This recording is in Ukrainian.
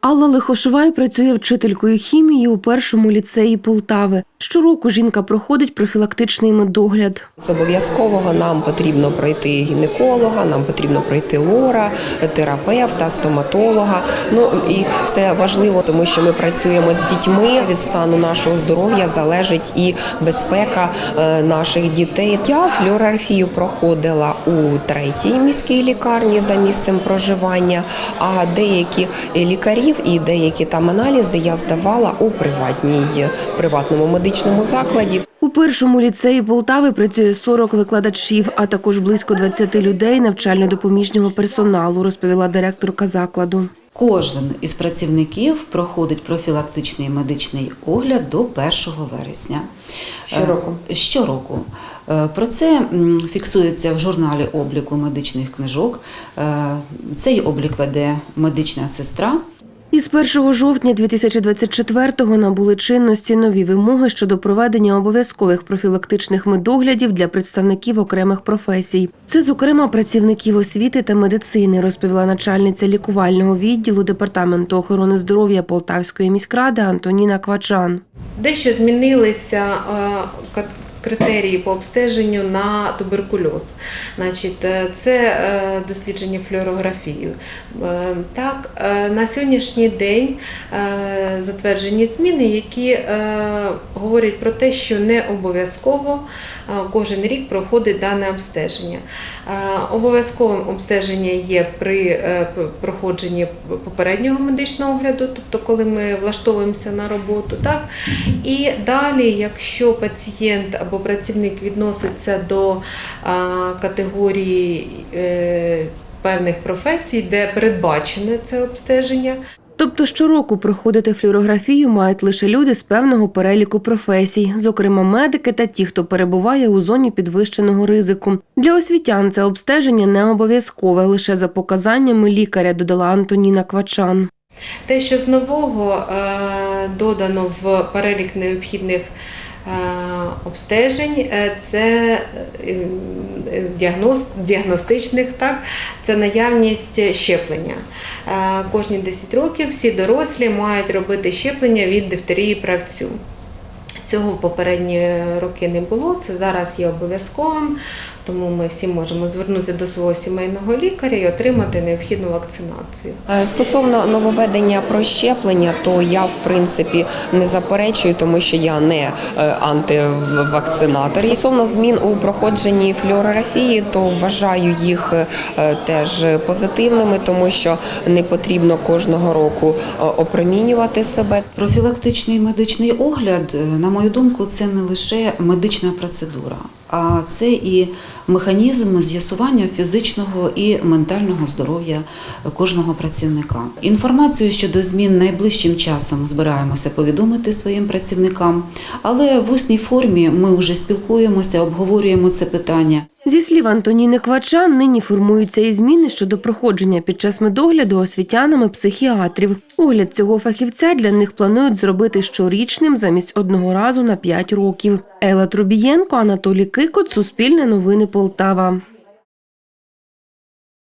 Алла Лихошвай працює вчителькою хімії у першому ліцеї Полтави. Щороку жінка проходить профілактичний медогляд. З обов'язкового нам потрібно пройти гінеколога, нам потрібно пройти лора, терапевта, стоматолога. Ну і це важливо, тому що ми працюємо з дітьми. Від стану нашого здоров'я залежить і безпека е, наших дітей. Я флюорографію проходила у третій міській лікарні за місцем проживання. А деякі лікарів і деякі там аналізи я здавала у приватній приватному медичному закладі. У першому ліцеї Полтави працює 40 викладачів, а також близько 20 людей навчально-допоміжнього персоналу, розповіла директорка закладу. Кожен із працівників проходить профілактичний медичний огляд до 1 вересня. Щороку? Е, Щороку. Е, Про це фіксується в журналі обліку медичних книжок. Е, Цей облік веде медична сестра. Із 1 жовтня 2024-го набули чинності нові вимоги щодо проведення обов'язкових профілактичних медоглядів для представників окремих професій. Це, зокрема, працівників освіти та медицини, розповіла начальниця лікувального відділу департаменту охорони здоров'я Полтавської міськради Антоніна Квачан. Дещо змінилися е, критерії по обстеженню на туберкульоз. Значить, е, це е, дослідження флюорографією. Е, Так, на сьогоднішній день затверджені зміни, які говорять про те, що не обов'язково кожен рік проходить дане обстеження. Обов'язковим обстеження є при проходженні попереднього медичного огляду, тобто коли ми влаштовуємося на роботу, так і далі, якщо пацієнт або працівник відноситься до категорії е, певних професій, де передбачене це обстеження, Тобто щороку проходити флюорографію мають лише люди з певного переліку професій, зокрема медики та ті, хто перебуває у зоні підвищеного ризику. Для освітян це обстеження не обов'язкове, лише за показаннями лікаря, додала Антоніна Квачан. Те, що з нового е, додано в перелік необхідних обстежень, е, це е, е, діагностичних, так, це наявність щеплення. Е, Кожні 10 років всі дорослі мають робити щеплення від дифтерії правцю. Цього в попередні роки не було, це зараз є обов'язковим, тому ми всі можемо звернутися до свого сімейного лікаря і отримати необхідну вакцинацію. Е, Стосовно нововведення про щеплення, то я в принципі не заперечую, тому що я не е, антивакцинатор. Стосовно змін у проходженні флюорографії, то вважаю їх е, теж позитивними, тому що не потрібно кожного року опромінювати себе. Профілактичний медичний огляд, на мою думку, це не лише медична процедура, а це і механізм з'ясування фізичного і ментального здоров'я кожного працівника. Інформацію щодо змін найближчим часом збираємося повідомити своїм працівникам, але в усній формі ми вже спілкуємося, обговорюємо це питання. Зі слів Антоніни Квачан, нині формуються і зміни щодо проходження під час медогляду освітянами психіатрів. Огляд цього фахівця для них планують зробити щорічним замість одного разу на 5 років. Ела Трубієнко, Анатолій Кикот, Суспільне новини Полтава.